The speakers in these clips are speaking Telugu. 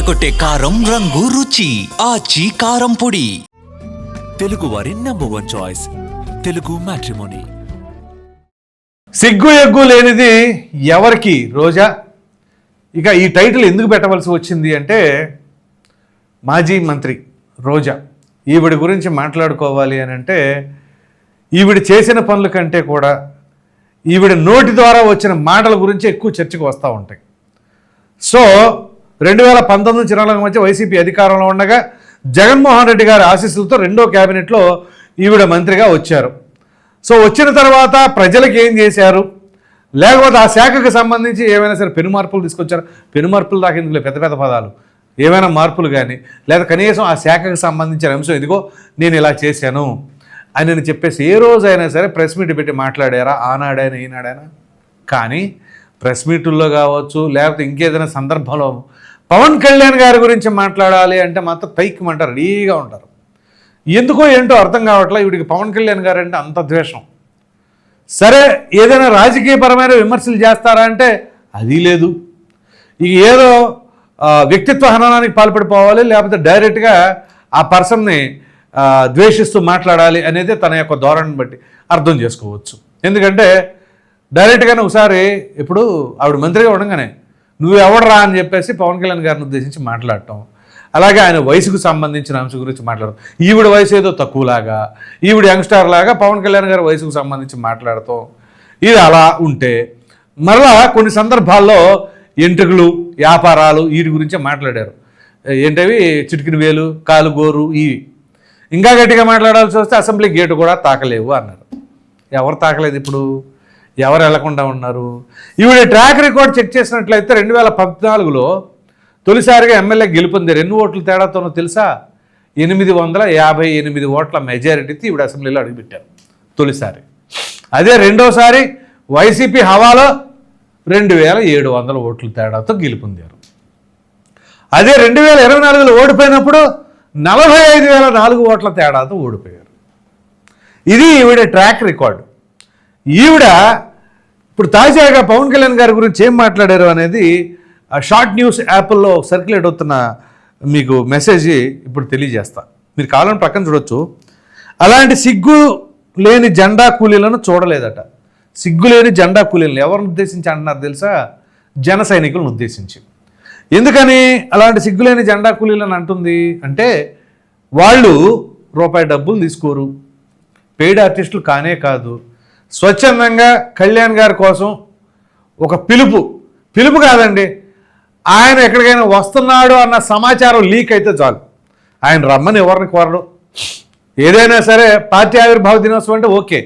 అదరగొట్టే కారం రంగు రుచి. ఆచి కారం పొడి. తెలుగు వారి number one choice Telugu matrimony సిగ్గు ఎగ్గు లేనిది ఎవరికి రోజా? ఇక ఈ టైటిల్ ఎందుకు పెట్టవలసి వచ్చింది అంటే మాజీ మంత్రి రోజా. ఈవిడ గురించి మాట్లాడుకోవాలి అని అంటే ఈవిడ చేసిన పనుల కంటే కూడా ఈవిడ నోటి ద్వారా వచ్చిన మాటల గురించి ఎక్కువ చర్చకు వస్తూ ఉంటాయి. సో రెండు వేల పంతొమ్మిది నుంచి ఇరవై మధ్య వైసీపీ అధికారంలో ఉండగా జగన్మోహన్ రెడ్డి గారి ఆశీస్సులతో రెండో క్యాబినెట్లో ఈవిడ మంత్రిగా వచ్చారు. సో వచ్చిన తర్వాత ప్రజలకు ఏం చేశారు? లేకపోతే ఆ శాఖకు సంబంధించి ఏమైనా సరే పెను మార్పులు తీసుకొచ్చారు? పెను మార్పులు దాకా ఇందులో పెద్ద పెద్ద పదాలు. ఏమైనా మార్పులు కానీ లేదా కనీసం ఆ శాఖకు సంబంధించిన అంశం ఇదిగో నేను ఇలా చేశాను అని నేను చెప్పేసి ఏ రోజైనా సరే ప్రెస్ మీట్ పెట్టి మాట్లాడారా? ఆనాడైనా ఈనాడైనా? కానీ ప్రెస్ మీటుల్లో కావచ్చు లేకపోతే ఇంకేదైనా సందర్భంలో పవన్ కళ్యాణ్ గారి గురించి మాట్లాడాలి అంటే మాత్రం పైకిమంటారు రెడీగా ఉంటారు. ఎందుకో ఏంటో అర్థం కావట్లే వీడికి పవన్ కళ్యాణ్ గారు అంటే అంత ద్వేషం. సరే ఏదైనా రాజకీయపరమైన విమర్శలు చేస్తారా అంటే అది లేదు. ఇక ఏదో వ్యక్తిత్వ హననానికి పాల్పడిపోవాలి లేకపోతే డైరెక్ట్గా ఆ పర్సన్ని ద్వేషిస్తూ మాట్లాడాలి అనేది తన యొక్క ధోరణిని బట్టి అర్థం చేసుకోవచ్చు. ఎందుకంటే డైరెక్ట్గానే ఒకసారి ఇప్పుడు ఆవిడ మంత్రిగా ఉండగానే నువ్వెవడరా అని చెప్పేసి పవన్ కళ్యాణ్ గారిని ఉద్దేశించి మాట్లాడటం. అలాగే ఆయన వయసుకు సంబంధించిన అంశం గురించి మాట్లాడడం ఈవిడ వయసు ఏదో తక్కువలాగా ఈవిడ యంగ్స్టార్ లాగా పవన్ కళ్యాణ్ గారి వయసుకు సంబంధించి మాట్లాడటం. ఇది అలా ఉంటే మరలా కొన్ని సందర్భాల్లో ఎంట్రుకలు వ్యాపారాలు వీటి గురించే మాట్లాడారు. ఏంటవి? చిటికిన వేలు కాలు గోరు ఇవి. ఇంకా గట్టిగా మాట్లాడాల్సి వస్తే అసెంబ్లీ గేటు కూడా తాకలేవు అన్నారు. ఎవరు తాకలేదు ఇప్పుడు? ఎవరు వెళ్ళకుండా ఉన్నారు? ఈవిడ ట్రాక్ రికార్డ్ చెక్ చేసినట్లయితే రెండు వేల పద్నాలుగులో తొలిసారిగా ఎమ్మెల్యే గెలుపొందారు. ఎన్ని ఓట్ల తేడాతోనో తెలుసా? ఎనిమిది వందల యాభై ఎనిమిది ఓట్ల మెజారిటీతో ఈవిడ అసెంబ్లీలో అడుగుపెట్టారు తొలిసారి. అదే రెండోసారి వైసీపీ హవాలో రెండు వేల ఏడు వందల ఓట్ల తేడాతో గెలుపొందారు. అదే రెండు వేల ఇరవై నాలుగులో ఓడిపోయినప్పుడు నలభై ఐదు వేల నాలుగు ఓట్ల తేడాతో ఓడిపోయారు. ఇది ఈవిడ ట్రాక్ రికార్డు ఈవిడ ఇప్పుడు తాజాగా పవన్ కళ్యాణ్ గారి గురించి ఏం మాట్లాడారు అనేది ఆ షార్ట్ న్యూస్ యాప్ల్లో సర్క్యులేట్ అవుతున్న మీకు మెసేజ్ ఇప్పుడు తెలియజేస్తా. మీరు కావాలని పక్కన చూడొచ్చు. అలాంటి సిగ్గు లేని జెండా కూలీలను చూడలేదట. సిగ్గు లేని జెండా కూలీలను ఎవరిని ఉద్దేశించి అంటున్నారు తెలుసా? జన సైనికులను ఉద్దేశించి. ఎందుకని అలాంటి సిగ్గులేని జెండా కూలీలను అంటుంది? అంటే వాళ్ళు రూపాయి డబ్బులు తీసుకోరు. పెయిడ్ ఆర్టిస్టులు కానే కాదు. స్వచ్ఛందంగా కళ్యాణ్ గారి కోసం ఒక పిలుపు. పిలుపు కాదండి ఆయన ఎక్కడికైనా వస్తున్నాడు అన్న సమాచారం లీక్ అయితే చాలు. ఆయన రమ్మని ఎవరిని కోరడు. ఏదైనా సరే పార్టీ ఆవిర్భావ దినోత్సవం అంటే ఓకే.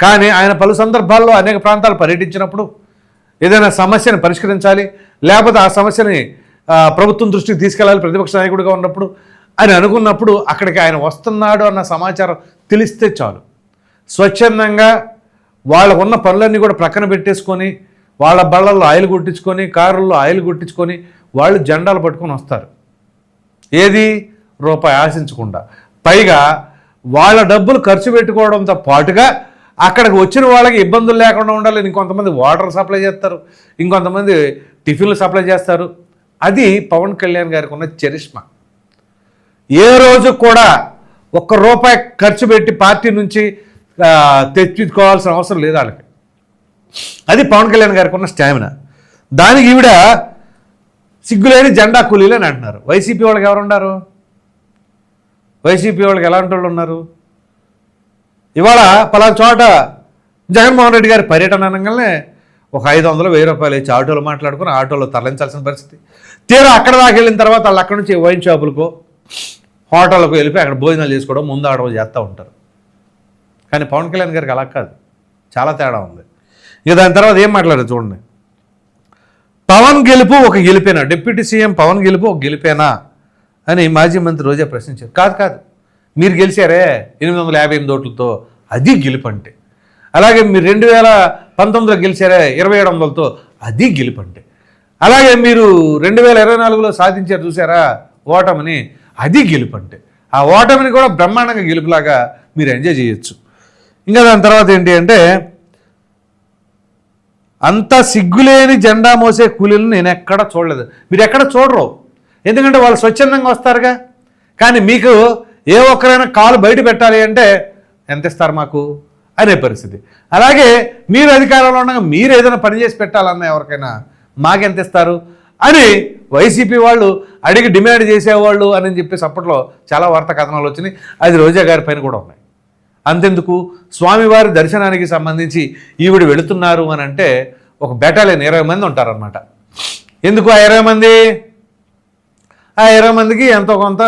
కానీ ఆయన పలు సందర్భాల్లో అనేక ప్రాంతాలు పర్యటించినప్పుడు ఏదైనా సమస్యను పరిష్కరించాలి లేకపోతే ఆ సమస్యని ప్రభుత్వం దృష్టికి తీసుకెళ్ళాలి ప్రతిపక్ష నాయకుడిగా ఉన్నప్పుడు అని అనుకున్నప్పుడు అక్కడికి ఆయన వస్తున్నాడు అన్న సమాచారం తెలిస్తే చాలు. స్వచ్ఛందంగా వాళ్ళకు ఉన్న పనులన్నీ కూడా ప్రక్కన పెట్టేసుకొని వాళ్ళ బళ్ళల్లో ఆయిల్ కొట్టించుకొని కారుల్లో ఆయిల్ కొట్టించుకొని వాళ్ళు జెండాలు పట్టుకొని వస్తారు. ఏది? రూపాయి ఆశించకుండా. పైగా వాళ్ళ డబ్బులు ఖర్చు పెట్టుకోవడంతో పాటుగా అక్కడికి వచ్చిన వాళ్ళకి ఇబ్బందులు లేకుండా ఉండాలి. ఇంకొంతమంది వాటర్ సప్లై చేస్తారు. ఇంకొంతమంది టిఫిన్లు సప్లై చేస్తారు. అది పవన్ కళ్యాణ్ గారికి ఉన్న చరిష్మా. ఏ రోజు కూడా ఒక్క రూపాయి ఖర్చు పెట్టి పార్టీ నుంచి తెచ్చుకోవాల్సిన అవసరం లేదు వాళ్ళకి. అది పవన్ కళ్యాణ్ గారికి ఉన్న స్టామినా. దానికి ఈవిడ సిగ్గులేని జెండా కూలీలు అని అంటున్నారు. వైసీపీ వాళ్ళకి ఎవరున్నారు వైసీపీ వాళ్ళకి ఎలాంటి వాళ్ళు ఉన్నారు? ఇవాళ పలానా చోట జగన్మోహన్ రెడ్డి గారి పర్యటన అనగానే ఒక ఐదు వందలు వెయ్యి రూపాయలు ఇచ్చి ఆటోలో మాట్లాడుకుని ఆటోలో తరలించాల్సిన పరిస్థితి. తీరా అక్కడ దాకా వెళ్ళిన తర్వాత వాళ్ళు అక్కడ నుంచి వైన్ షాపులకో హోటళ్ళకు వెళ్ళిపోయి అక్కడ భోజనాలు చేసుకోవడం ముందు ఆడడం చేస్తూ ఉంటారు. కానీ పవన్ కళ్యాణ్ గారికి అలా కాదు. చాలా తేడా ఉంది. ఇక దాని తర్వాత ఏం మాట్లాడారు చూడండి. పవన్ గెలుపు ఒక గెలిపేనా? డిప్యూటీ సీఎం పవన్ గెలుపు ఒక గెలిపేనా? అని మాజీ మంత్రి రోజా ప్రశ్నించారు. కాదు కాదు. మీరు గెలిచారే ఎనిమిది వందల యాభై ఎనిమిది ఓట్లతో అది గెలుపు అంటే అలాగే మీరు రెండు వేల పంతొమ్మిదిలో గెలిచారే ఇరవై ఏడు వందలతో అది గెలుపు అంటే అలాగే మీరు రెండు వేల ఇరవై నాలుగులో సాధించారు చూసారా ఓటమిని అది గెలుపు అంటే ఆ ఓటమిని కూడా బ్రహ్మాండంగా గెలుపులాగా మీరు ఎంజాయ్ చేయొచ్చు. ఇంకా దాని తర్వాత ఏంటి అంటే అంత సిగ్గులేని జెండా మోసే కూలీలను నేను ఎక్కడ చూడలేదు. మీరు ఎక్కడ చూడరు. ఎందుకంటే వాళ్ళు స్వచ్ఛందంగా వస్తారుగా. కానీ మీకు ఏ ఒక్కరైనా కాలు బయట పెట్టాలి అంటే ఎంత ఇస్తారు మాకు? అనే పరిస్థితి. అలాగే మీరు అధికారంలో ఉండగా మీరు ఏదైనా పని చేసి పెట్టాలన్నా ఎవరికైనా మాకెంత ఇస్తారు? అని వైసీపీ వాళ్ళు అడిగి డిమాండ్ చేసేవాళ్ళు అని చెప్పేసి అప్పట్లో చాలా వార్తా కథనాలు వచ్చినాయి. అది రోజా గారి పైన కూడా ఉన్నాయి. అంతెందుకు? స్వామివారి దర్శనానికి సంబంధించి ఈవిడ వెళుతున్నారు అని అంటే ఒక బెటాలియన్ ఇరవై మంది ఉంటారనమాట ఎందుకు ఆ ఇరవై మంది? ఆ ఇరవై మందికి ఎంతో కొంత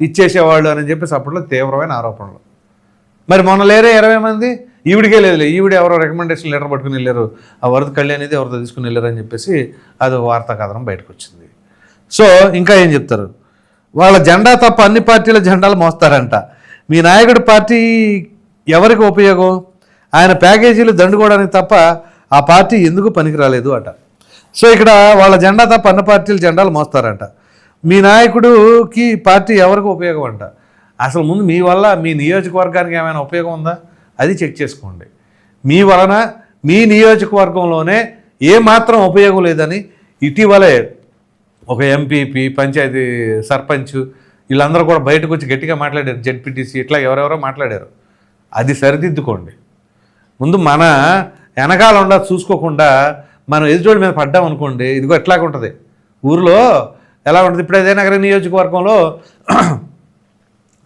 ఇచ్చేసేవాళ్ళు అని చెప్పేసి అప్పట్లో తీవ్రమైన ఆరోపణలు. మరి మొన్న లేరే ఇరవై మంది? ఈవిడికే లేదు ఈవిడ ఎవరో రికమెండేషన్ లెటర్ పట్టుకుని వెళ్ళారు. ఆ వరద కళ్యాణ్ అనేది ఎవరితో తీసుకుని వెళ్ళారు అని చెప్పేసి అది వార్తా కథనం బయటకు వచ్చింది సో ఇంకా ఏం చెప్తారు? వాళ్ళ జెండా తప్ప అన్ని పార్టీల జెండాలు మోస్తారంట. మీ నాయకుడి పార్టీ ఎవరికి ఉపయోగం? ఆయన ప్యాకేజీలు దండుకోవడానికి తప్ప ఆ పార్టీ ఎందుకు పనికి రాలేదు అట. సో ఇక్కడ వాళ్ళ జెండా తప్ప అన్న పార్టీల జెండాలు మోస్తారంట. మీ నాయకుడికి పార్టీ ఎవరికి ఉపయోగం అంట? అసలు ముందు మీ వల్ల మీ నియోజకవర్గానికి ఏమైనా ఉపయోగం ఉందా? అది చెక్ చేసుకోండి. మీ వలన మీ నియోజకవర్గంలోనే ఏమాత్రం ఉపయోగం లేదని ఇటీవలే ఒక ఎంపీపీ పంచాయతీ సర్పంచ్ వీళ్ళందరూ కూడా బయటకు వచ్చి గట్టిగా మాట్లాడారు. జెడ్పీటీసీ ఇట్లా ఎవరెవరో మాట్లాడారు. అది సరిదిద్దుకోండి. ముందు మన వెనకాల ఉండ చూసుకోకుండా మనం ఎదుటోడి మీద పడ్డాం అనుకోండి ఇదిగో ఎట్లాగ ఉంటుంది. ఊరిలో ఎలా ఉంటుంది? ఇప్పుడు అదే నగర నియోజకవర్గంలో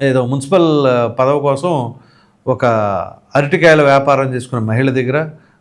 ఏదో మున్సిపల్ పదవి కోసం ఒక అరటికాయల వ్యాపారం చేసుకున్న మహిళ దగ్గర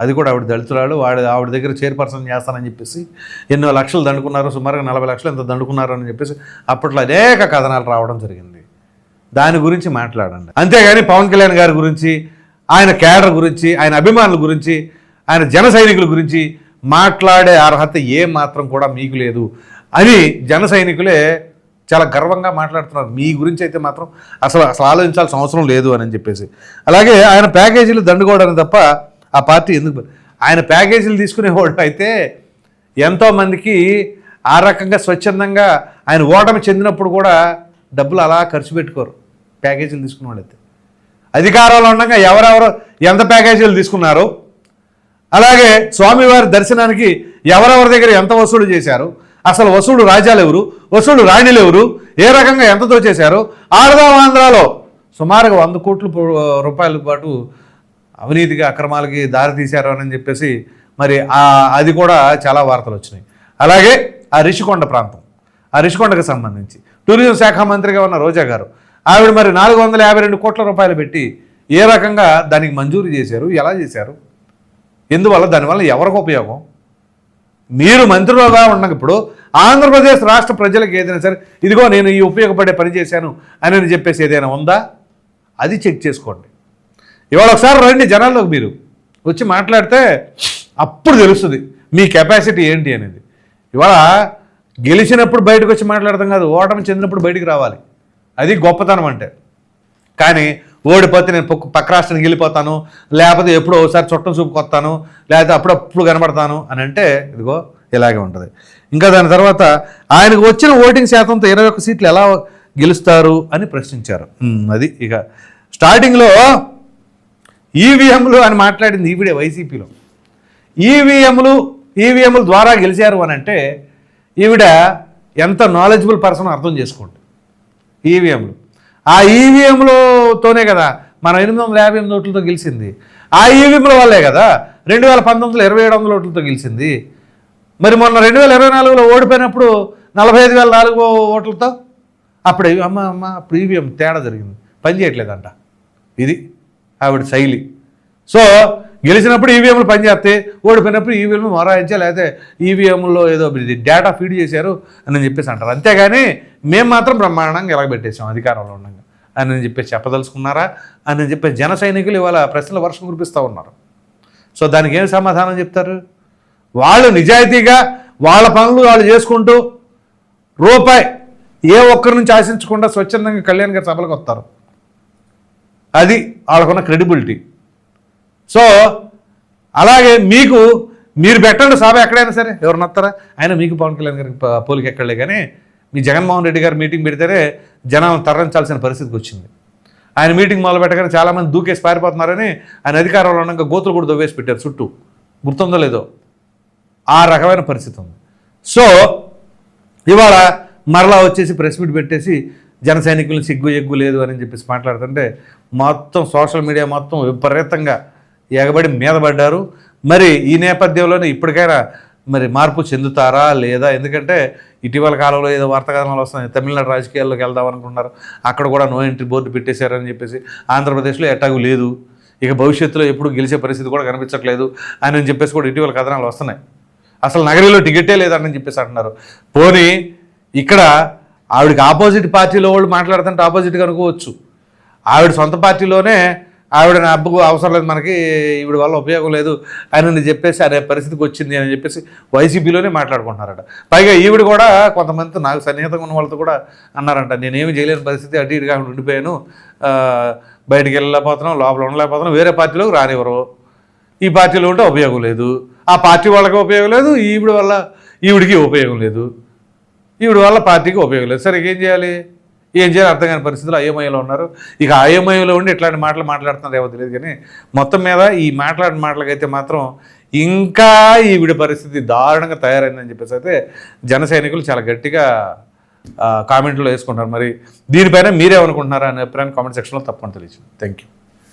అది కూడా ఆవిడ దళితురాలు. వాడి ఆవిడ దగ్గర చైర్పర్సన్ చేస్తానని చెప్పేసి ఎన్నో లక్షలు దండుకున్నారు. సుమారుగా నలభై లక్షలు ఎంత దండుకున్నారు అని చెప్పేసి అప్పట్లో అనేక కథనాలు రావడం జరిగింది. దాని గురించి మాట్లాడండి. అంతేగాని పవన్ కళ్యాణ్ గారి గురించి ఆయన క్యాడర్ గురించి ఆయన అభిమానుల గురించి ఆయన జన సైనికుల గురించి మాట్లాడే అర్హత ఏ మాత్రం కూడా మీకు లేదు అని జన సైనికులే చాలా గర్వంగా మాట్లాడుతున్నారు. మీ గురించి అయితే మాత్రం అసలు అసలు ఆలోచించాల్సిన అవసరం లేదు అని చెప్పేసి. అలాగే ఆయన ప్యాకేజీలు దండుకోవడానికి తప్ప ఆ పార్టీ ఎందుకు ఆయన ప్యాకేజీలు తీసుకునేవాడు అయితే ఎంతోమందికి ఆ రకంగా స్వచ్ఛందంగా ఆయన ఓటమి చెందినప్పుడు కూడా డబ్బులు అలా ఖర్చు పెట్టుకోరు. ప్యాకేజీలు తీసుకున్న వాళ్ళైతే అధికారంలో ఉండగా ఎవరెవరు ఎంత ప్యాకేజీలు తీసుకున్నారు? అలాగే స్వామివారి దర్శనానికి ఎవరెవరి దగ్గర ఎంత వసూలు చేశారు? అసలు వసూలు రాజాలు ఎవరు? వసూలు రాణిలు ఎవరు? ఏ రకంగా ఎంతతో చేశారు? ఆడదాం ఆంధ్రాలో సుమారుగా వంద కోట్ల రూపాయల పాటు అవినీతికి అక్రమాలకి దారి తీశారు అని చెప్పేసి మరి అది కూడా చాలా వార్తలు వచ్చినాయి. అలాగే ఆ రిషికొండ ప్రాంతం ఆ రిషికొండకు సంబంధించి టూరిజం శాఖ మంత్రిగా ఉన్న రోజా గారు ఆవిడ మరి నాలుగు వందల యాభై రెండు కోట్ల రూపాయలు పెట్టి ఏ రకంగా దానికి మంజూరు చేశారు ఎలా చేశారు? ఎందువల్ల దానివల్ల ఎవరికి ఉపయోగం? మీరు మంత్రులుగా ఉన్నప్పుడు ఆంధ్రప్రదేశ్ రాష్ట్ర ప్రజలకు ఏదైనా సరే ఇదిగో నేను ఈ ఉపయోగపడే పని చేశాను అని చెప్పేసి ఏదైనా ఉందా? అది చెక్ చేసుకోండి. ఇవాళ ఒకసారి రండి జనాల్లోకి మీరు. వచ్చి మాట్లాడితే అప్పుడు తెలుస్తుంది మీ కెపాసిటీ ఏంటి అనేది. ఇవాళ గెలిచినప్పుడు బయటకు వచ్చి మాట్లాడతాం కాదు ఓటమి చెందినప్పుడు బయటికి రావాలి. అది గొప్పతనం అంటే. కానీ ఓడిపోతే నేను పక్క పక్క రాష్ట్రానికి వెళ్ళిపోతాను లేకపోతే ఎప్పుడో ఒకసారి చుట్టం చూపుకొస్తాను లేకపోతే అప్పుడప్పుడు కనబడతాను అని అంటే ఇదిగో ఇలాగే ఉంటుంది. ఇంకా దాని తర్వాత ఆయనకు వచ్చిన ఓటింగ్ శాతంతో ఇరవై ఒక్క సీట్లు ఎలా గెలుస్తారు అని ప్రశ్నించారు. అది ఇక స్టార్టింగ్లో ఈవీఎంలు అని మాట్లాడింది ఈవిడే వైసీపీలో. ఈవీఎంలు ఈవీఎంల ద్వారా గెలిచారు అని అంటే ఈవిడ ఎంత నాలెడ్జబుల్ పర్సన్ అర్థం చేసుకోండి. ఈవీఎంలు. ఆ ఈవీఎంలతోనే కదా మనం ఎనిమిది వందల యాభై ఎనిమిది ఓట్లతో గెలిచింది. ఆ ఈవీఎంల వల్లే కదా రెండు వేల పంతొమ్మిదిలో ఇరవై ఏడు వందల ఓట్లతో గెలిచింది. మరి మొన్న రెండు వేల ఇరవై నాలుగులో ఓడిపోయినప్పుడు నలభై ఐదు వేల నాలుగు ఓట్లతో అప్పుడు అమ్మ అమ్మ అప్పుడు ఈవీఎం తేడా జరిగింది. పని చేయట్లేదంట. ఇది ఆవిడ శైలి. సో గెలిచినప్పుడు ఈవీఎంలు పనిచేస్తే ఓడిపోయినప్పుడు ఈవీఎంలు మొరాయించా లేకపోతే ఈవీఎంలో ఏదో డేటా ఫీడ్ చేశారు అని చెప్పేసి అంటారు. అంతేగాని మేము మాత్రం బ్రహ్మాండంగా ఎలాగబెట్టేసాం అధికారంలో ఉండగా అని చెప్పేసి చెప్పదలుచుకున్నారా? అని చెప్పేసి జన సైనికులు ఇవాళ ప్రశ్నల వర్షం కురిపిస్తూ ఉన్నారు. సో దానికి ఏం సమాధానం చెప్తారు? వాళ్ళు నిజాయితీగా వాళ్ళ పనులు వాళ్ళు చేసుకుంటూ రూపాయి ఏ ఒక్కరి నుంచి ఆశించకుండా స్వచ్ఛందంగా కళ్యాణ్ గారి సభలకు వస్తారు. అది వాళ్ళకున్న క్రెడిబిలిటీ సో అలాగే మీకు మీరు పెట్టండి సభ ఎక్కడైనా సరే ఎవరు ఆయన మీకు పవన్ కళ్యాణ్ గారికి పోలికి ఎక్కడలే కానీ మీ జగన్మోహన్ రెడ్డి గారు మీటింగ్ పెడితేనే జనం తరలించాల్సిన పరిస్థితికి వచ్చింది. ఆయన మీటింగ్ మొదలు పెట్టగానే చాలామంది దూకేసి పారిపోతున్నారని ఆయన అధికారంలో ఉండగా గోతులు కూడా దొవ్వేసి పెట్టారు చుట్టూ. గుర్తుందో లేదో? ఆ రకమైన పరిస్థితి ఉంది. సో ఇవాళ మరలా వచ్చేసి ప్రెస్ మీట్ పెట్టేసి జన సైనికులు సిగ్గు ఎగ్గు లేదు అని చెప్పేసి మాట్లాడుతుంటే మొత్తం సోషల్ మీడియా మొత్తం విపరీతంగా ఎగబడి మీద పడ్డారు. మరి ఈ నేపథ్యంలోనే ఇప్పటికైనా మరి మార్పు చెందుతారా లేదా? ఎందుకంటే ఇటీవల కాలంలో ఏదో వార్త కథనాలు వస్తున్నాయి. తమిళనాడు రాజకీయాల్లోకి వెళ్దాం అనుకుంటున్నారు. అక్కడ కూడా నో ఎంట్రీ బోర్డు పెట్టేశారని చెప్పేసి ఆంధ్రప్రదేశ్లో ఎట్టాగు లేదు. ఇక భవిష్యత్తులో ఎప్పుడు గెలిచే పరిస్థితి కూడా కనిపించట్లేదు అని చెప్పేసి కూడా ఇటీవల కథనాలు వస్తున్నాయి. అసలు నగరిలో టికెటే లేదని చెప్పేసి అంటున్నారు. పోనీ ఇక్కడ ఆవిడకి ఆపోజిట్ పార్టీలో వాళ్ళు మాట్లాడుతుంటే ఆపోజిట్గా అనుకోవచ్చు. ఆవిడ సొంత పార్టీలోనే ఆవిడ నా అబ్బకు అవసరం లేదు మనకి ఈవిడ వల్ల ఉపయోగం లేదు అని చెప్పేసి అనే పరిస్థితికి వచ్చింది అని చెప్పేసి వైసీపీలోనే మాట్లాడుకుంటున్నారట. పైగా ఈవిడ కూడా కొంతమంది నాకు సన్నిహితంగా ఉన్న వాళ్ళతో కూడా అన్నారంట నేనేమి చేయలేని పరిస్థితి అటు ఇటుగా ఉండిపోయాను. బయటికి వెళ్ళలేకపోతున్నాం లోపల ఉండలేకపోతున్నాం వేరే పార్టీలోకి రానివ్వరు. ఈ పార్టీలో ఉంటే ఉపయోగం లేదు. ఆ పార్టీ వాళ్ళకి ఉపయోగం లేదు ఈవిడ వల్ల ఈవిడికి ఉపయోగం లేదు. ఈవిడ వల్ల పార్టీకి ఉపయోగం లేదు. సరే ఏం చేయాలి? ఏం చేయాలి? అర్థం కాని పరిస్థితులు అయోమయంలో ఉన్నారు. ఇక అయోమయంలో ఉండి ఇట్లాంటి మాటలు మాట్లాడుతున్నారు ఏమో తెలియదు కానీ మొత్తం మీద ఈ మాట్లాడిన మాటలకైతే మాత్రం ఇంకా ఈవిడ పరిస్థితి దారుణంగా తయారైందని చెప్పేసి అయితే జన సైనికులు చాలా గట్టిగా కామెంట్లో వేసుకుంటారు మరి దీనిపైన మీరేమనుకుంటున్నారా అనే అభిప్రాయం కామెంట్ సెక్షన్లో తప్పకుండా తెలియదు థ్యాంక్ యూ